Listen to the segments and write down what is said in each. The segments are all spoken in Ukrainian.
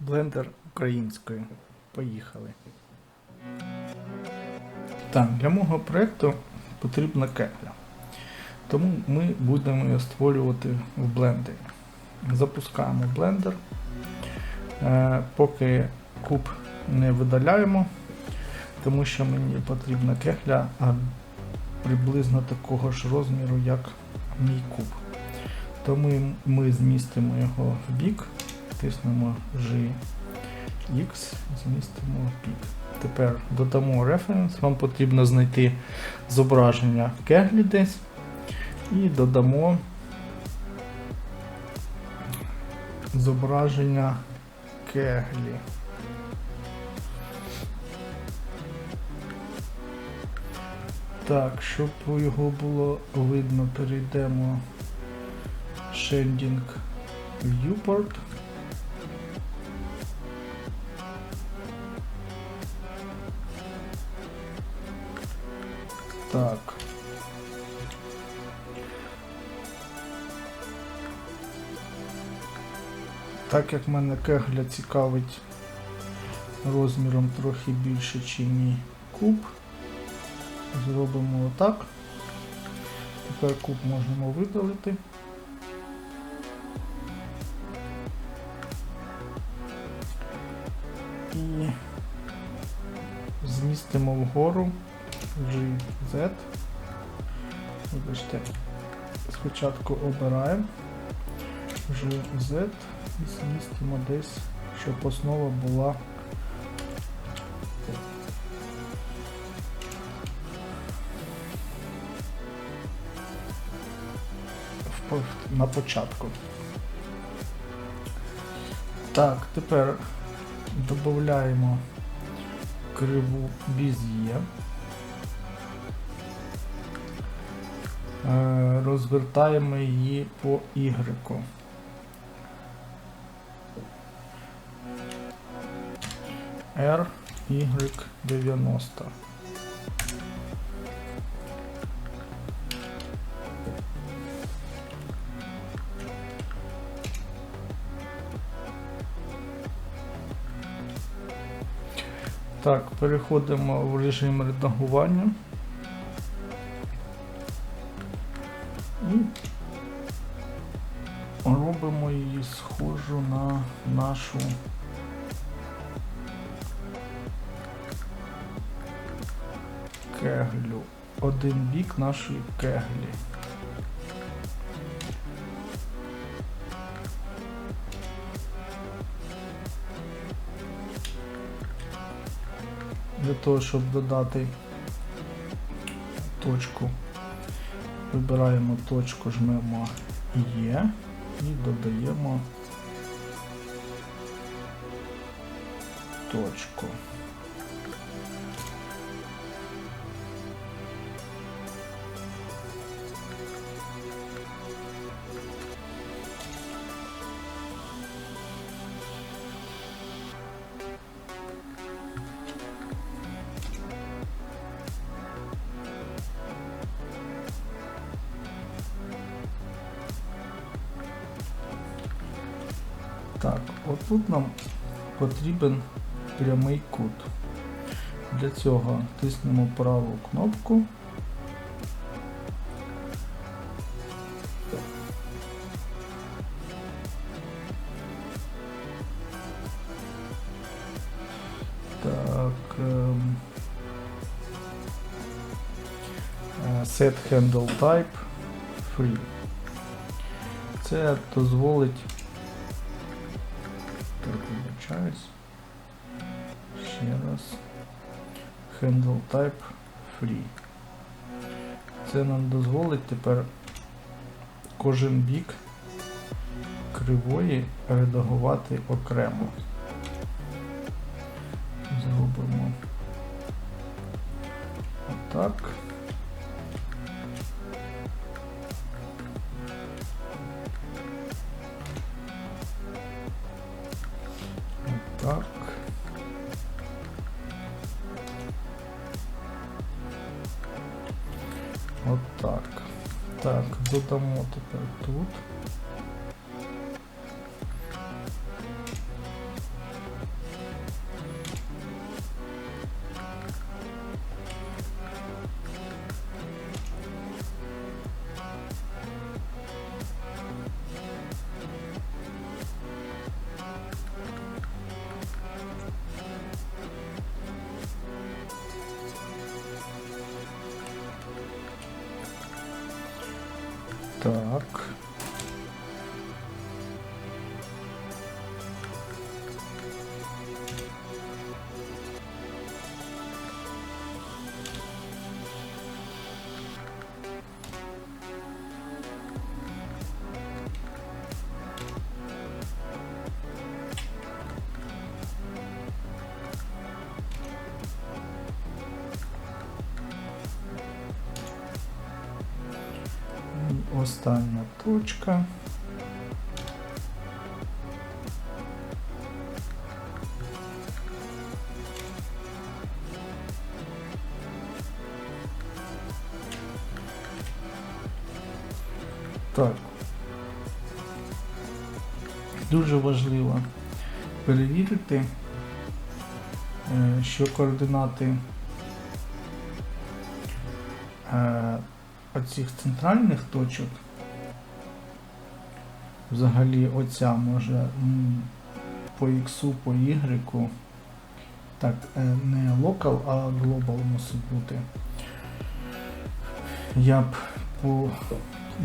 Блендер українською. Поїхали. Так, для мого проєкту потрібна кегля. Тому ми будемо її створювати в блендері. Запускаємо блендер. Е, поки куб не видаляємо, тому що мені потрібна кегля приблизно такого ж розміру, як мій куб. Тому ми змістимо його в бік, тиснемо G, X, змістимо в бік. Тепер додамо референс. Вам потрібно знайти зображення кеглі десь і додамо зображення кеглі. Так, щоб його було видно, перейдемо Shading Viewport. Так. Так як мене кегля цікавить розміром трохи більше, ніж мій куб, зробимо отак. Тепер куб можемо видалити. І змістимо вгору GZ. Вибачте, спочатку обираємо GZ і змістимо десь, щоб основа була на початку. Так, тепер додаємо криву. Е, Розвертаємо її по Y. R, Y 90. Так, переходимо в режим редагування. Нашої кеглі. Для того, щоб додати точку, вибираємо точку, жмемо Є і додаємо точку. Так, отут нам потрібен прямий кут. Для цього тиснемо праву кнопку. Так. ем, е, Set Handle Type Free. Це дозволить Handle type free. Це нам дозволить тепер кожен бік кривої редагувати окремо. Зробимо отак. Остання точка. Так. Дуже важливо перевірити, е, що координати оцих центральних точок. Взагалі оця може по X, по Y. Так, е, не local, а global мусить бути. Я б по,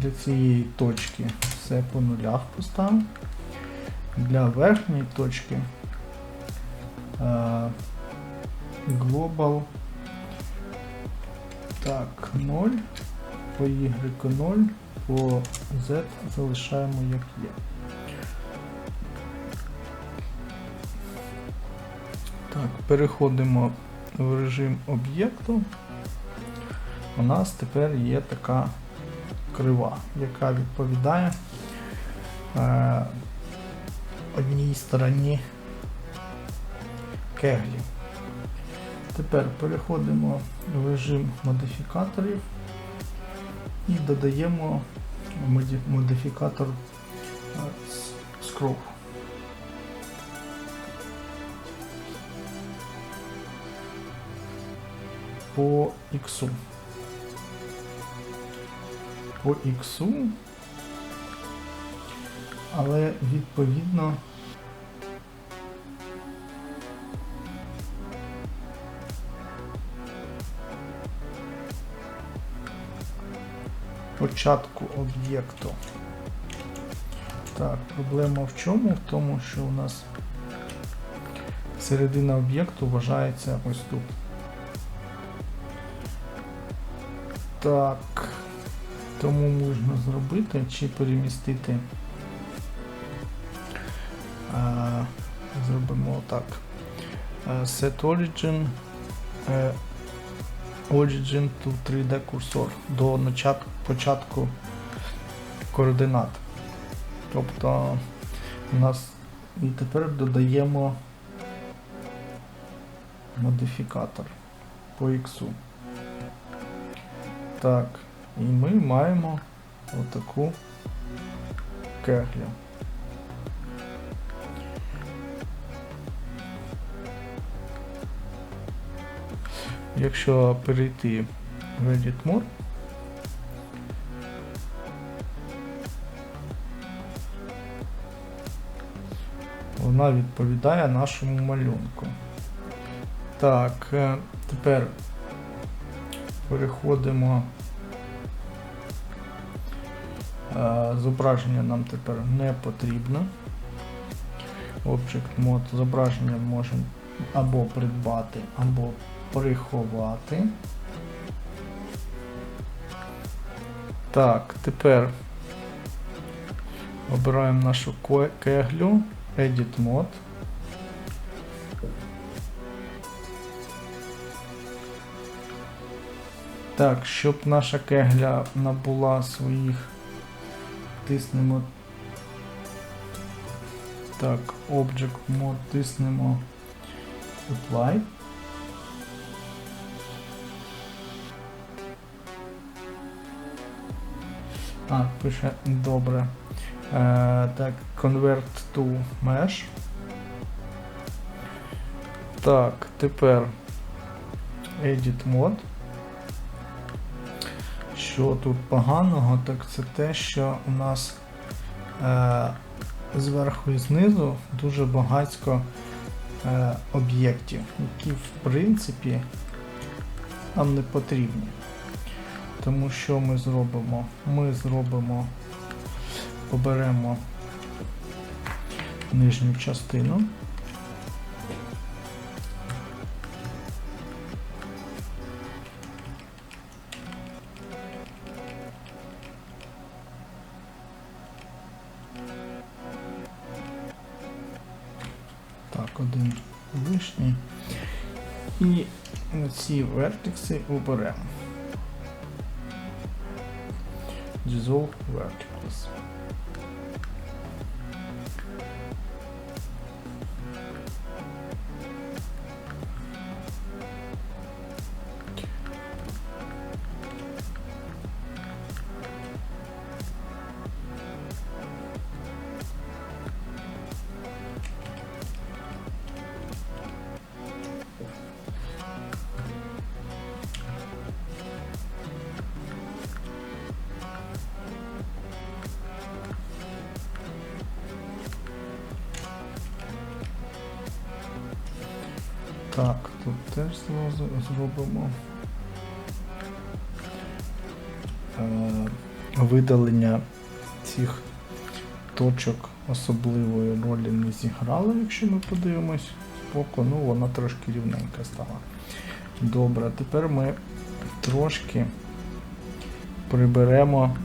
для цієї точки все по нулях поставив. Для верхньої точки е, global так, 0, по Y 0, по Z залишаємо як є. Так, переходимо в режим об'єкту. У нас тепер є така крива, яка відповідає е, одній стороні кеглі. Тепер переходимо в режим модифікаторів і додаємо модифікатор е, scroll. По X. По X. Але відповідно початку об'єкту. Так, проблема в чому? В тому, що у нас середина об'єкту вважається ось тут. Так, тому можна зробити чи перемістити. А, зробимо так. Set origin. е, Origin to 3D курсор до начат- початку координат. Тобто у нас і тепер додаємо модифікатор по X. Так, і ми маємо отаку кеглю. Якщо перейти в Edit Mode, вона відповідає нашому малюнку. Так, е, тепер переходимо. Е, Зображення нам тепер не потрібно. Object Mode зображення можемо або придбати, або приховати. Так, тепер обираємо нашу кеглю, Edit Mode. Так, щоб наша кегля набула своїх тиснемо. Так, Object Mode тиснемо Apply. А, пише добре. Е, так, Convert to Mesh. Так, тепер Edit Mode. Що тут поганого, так це те, що у нас е, зверху і знизу дуже багатько е, об'єктів, які в принципі нам не потрібні. Тому що ми зробимо? Ми зробимо, оберемо нижню частину. Один лишній. І ці вертекси оберемо. 18 artigos. Теж зробимо е, видалення цих точок особливої ролі не зіграло, якщо ми подивимось збоку, ну вона трошки рівненька стала. Добре, тепер ми трошки приберемо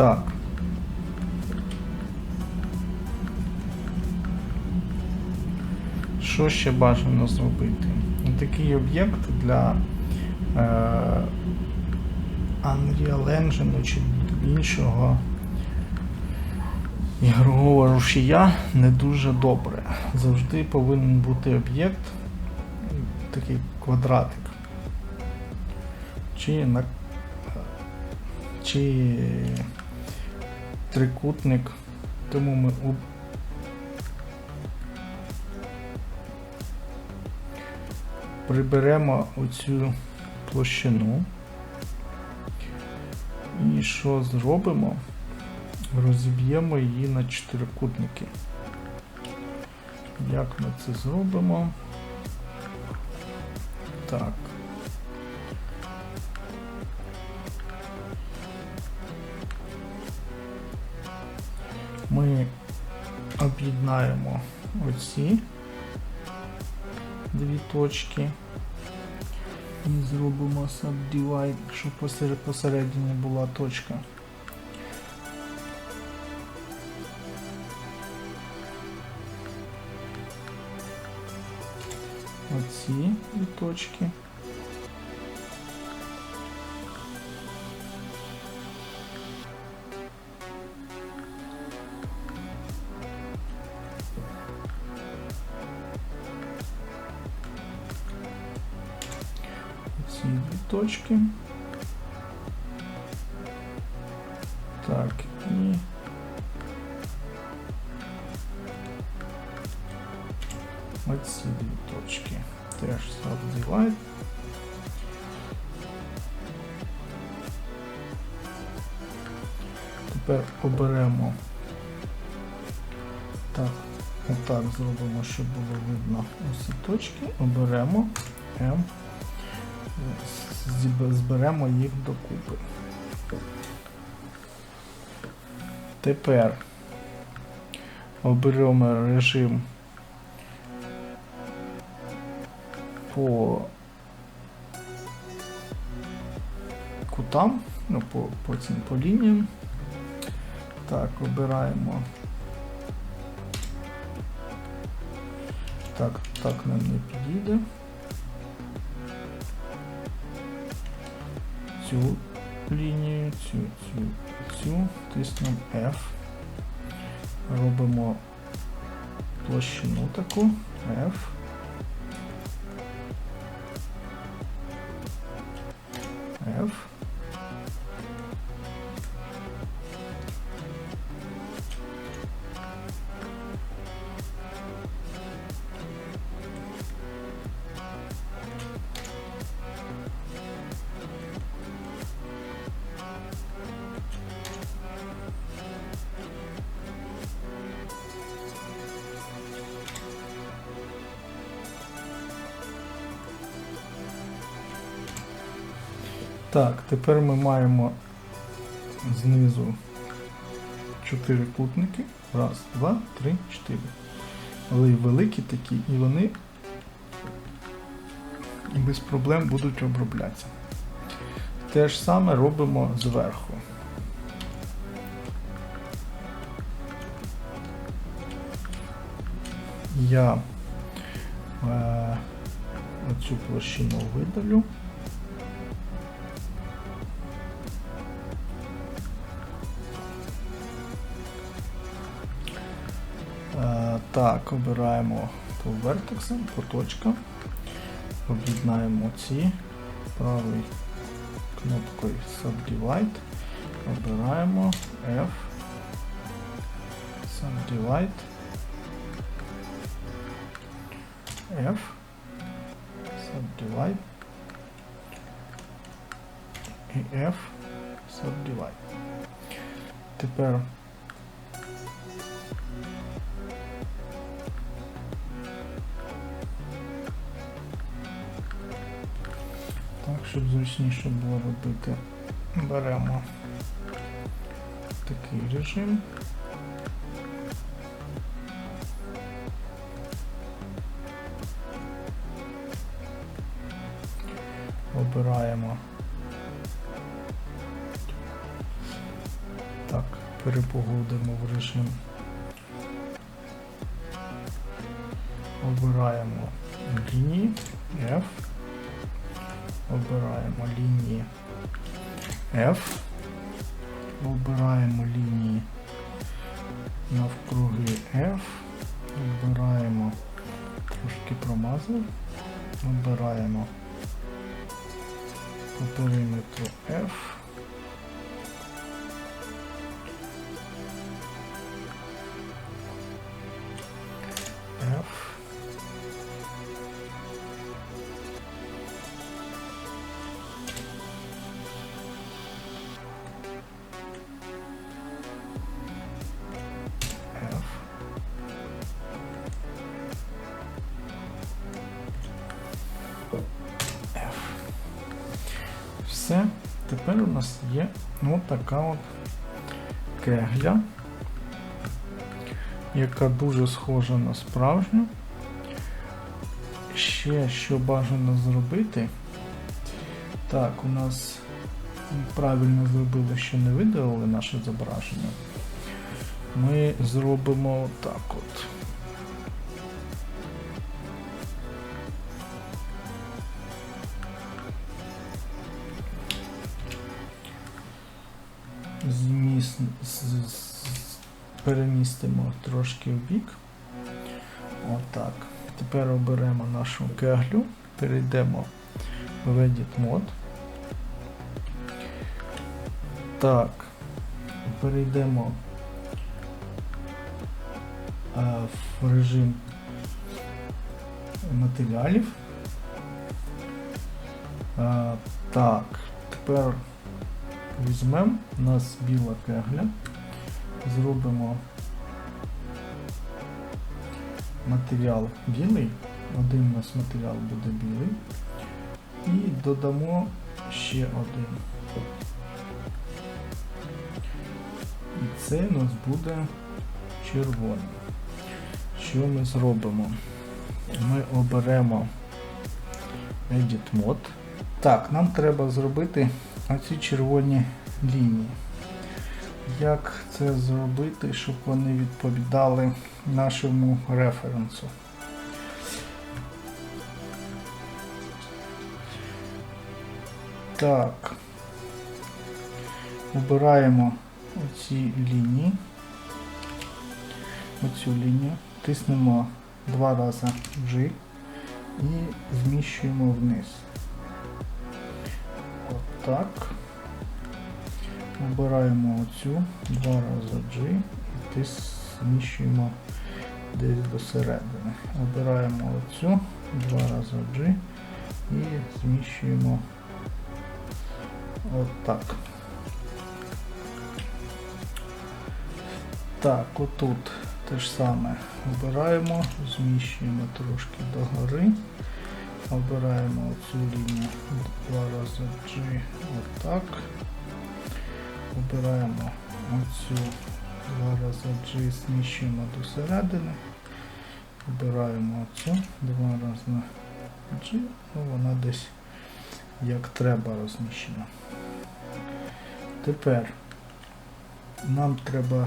Так. Що ще бажано зробити? Такий об'єкт для е, Unreal Engine чи іншого ігрового рушія не дуже добре. Завжди повинен бути об'єкт, такий квадратик. Чи на чи трикутник. Тому ми у- приберемо оцю площину. І що зробимо? Розіб'ємо її на чотирикутники. Як ми це зробимо? Так. Об'єднаємо оці дві точки. І зробимо subdivide, щоб посеред, посередині була точка. Оці дві точки. Дві. Так, і оці дві точки. Теж subdivide. Тепер оберемо. Так, отак зробимо, щоб було видно усі точки. Оберемо зб- зберемо їх докупи. Тепер оберемо режим по кутам, ну, по, по цим по лініям. Так, обираємо. Так, так нам не підійде. Цю лінію, цю, цю, цю, тиснемо F. Робимо площину таку F. F. тепер ми маємо знизу чотири кутники. Раз, два, три, чотири. Але й великі такі, і вони без проблем будуть оброблятися. Те ж саме робимо зверху. Я е, оцю площину видалю. Так, обираємо по вертексам, по точкам. Об'єднаємо ці правою кнопкою Subdivide. Обираємо F. Subdivide. F. Subdivide. І F. Subdivide. Тепер щоб зручніше було робити, беремо такий режим. Обираємо. Так, перепогодимо в режим. Обираємо лінії F. Обираємо лінії F. Обираємо лінії навкруги F. Обираємо трошки промазу, Обираємо по периметру F. Тепер у нас є ну, така от кегля, яка дуже схожа на справжню. Ще що бажано зробити. Так, у нас правильно зробили, що не видалили наше зображення ми зробимо так от. Зміс... Перемістимо трошки в бік. Отак. Тепер оберемо нашу кеглю, перейдемо в Edit Mode. Так, перейдемо е, в режим матеріалів. Е, Так, тепер візьмемо, у нас біла кегля, зробимо матеріал білий, один у нас матеріал буде білий, і додамо ще один. І це у нас буде червоний. Що ми зробимо? Ми оберемо Edit Mode. Так, нам треба зробити оці червоні лінії. Як це зробити, щоб вони відповідали нашому референсу? Так. Обираємо оці лінії. Оцю лінію. Тиснемо два рази G і зміщуємо вниз. Отак. Обираємо оцю, два рази G і тис зміщуємо десь до середини. Обираємо оцю, два рази G і зміщуємо отак. Так, отут те ж саме обираємо, зміщуємо трошки догори Обираємо цю лінію два рази G отак. Обираємо оцю два рази G, зміщуємо до середини. Обираємо оцю два рази G, ну вона десь як треба розміщена. Тепер нам треба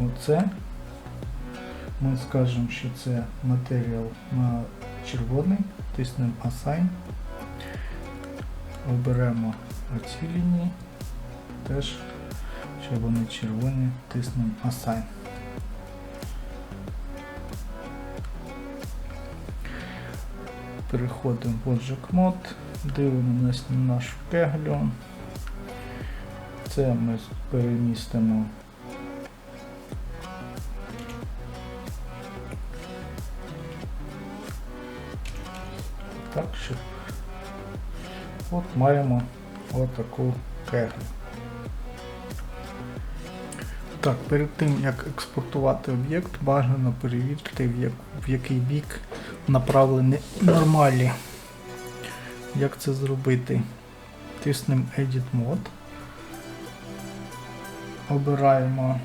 оце. Ми скажемо, що це матеріал на червоний, тиснемо Assign. Оберемо оці лінії, теж, щоб вони червоні, тиснемо Assign. Переходимо в Object Mode, дивимося на нашу кеглю. Це ми перемістимо от маємо отаку кеглю. Так, перед тим як експортувати об'єкт, бажано перевірити, в, як, в який бік направлені нормалі. Як це зробити? Тиснемо Edit Mode. Обираємо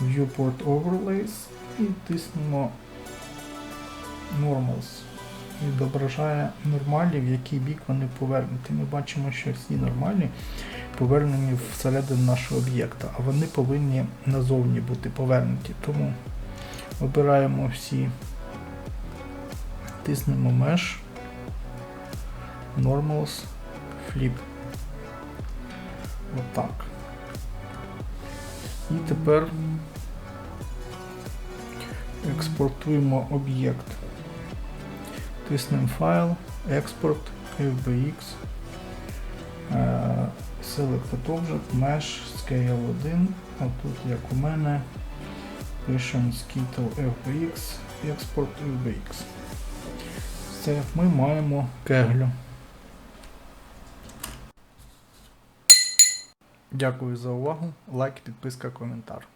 Viewport Overlays і тиснемо Normals. Відображає нормалі, в який бік вони повернуті. Ми бачимо, що всі нормальні повернені всередину нашого об'єкта, а вони повинні назовні бути повернуті. Тому обираємо всі, тиснемо Mesh, Normals, Flip. Отак. І тепер експортуємо об'єкт. Тиснемо файл, експорт, FBX, Select Object, Mesh, Scale 1. Отут, як у мене, пишемо Skittle FBX, експорт FBX. Все, ми маємо кеглю. Дякую за увагу. Лайк, підписка, коментар.